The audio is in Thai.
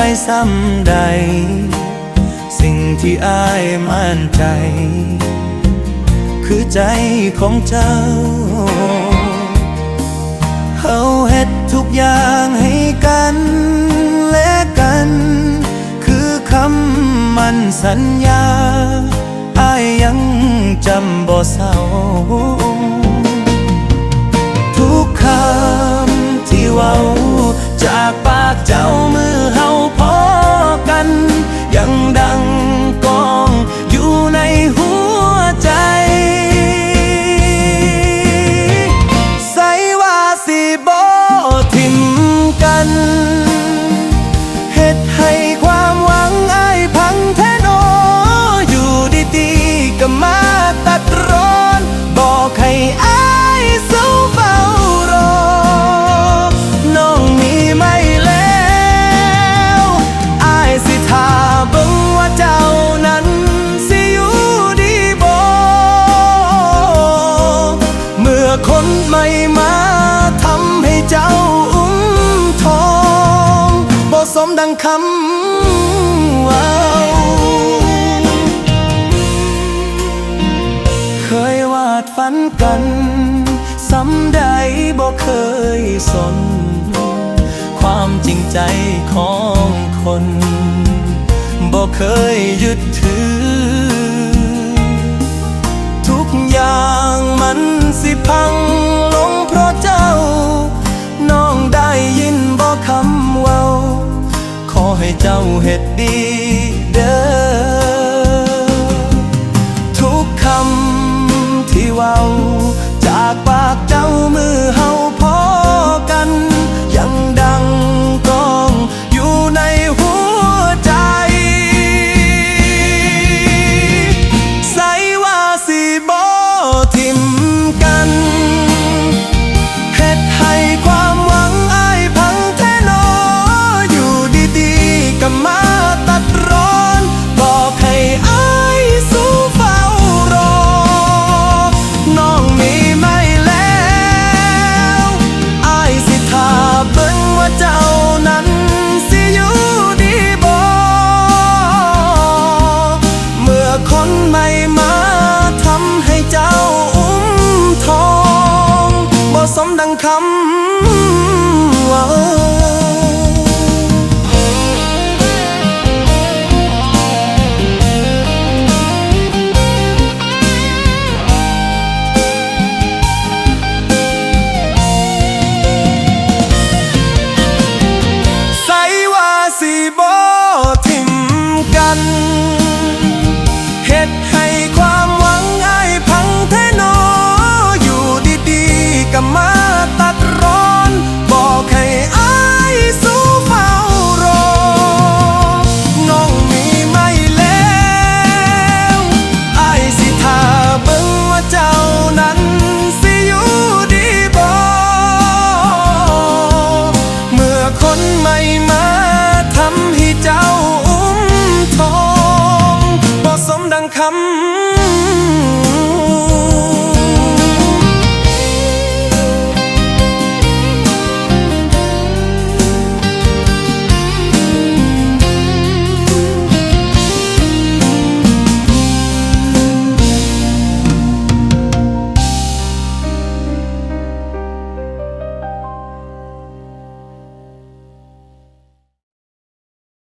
ไปซ้ำใด สิ่งที่อายมั่นใจ คือใจของเจ้าเฮาเฮ็ดทุกอย่างให้กันและกัน คือคำมันสัญญาอายยังจำบ่เศร้า คำว่าเคยวาดฝันกันสำใดบ่เคยสน ความจริงใจของคนบ่เคยยึดถือ ทุกอย่างมันสิพัง ให้เจ้าเฮ็ดดีเด้อทุกคำที่ว่า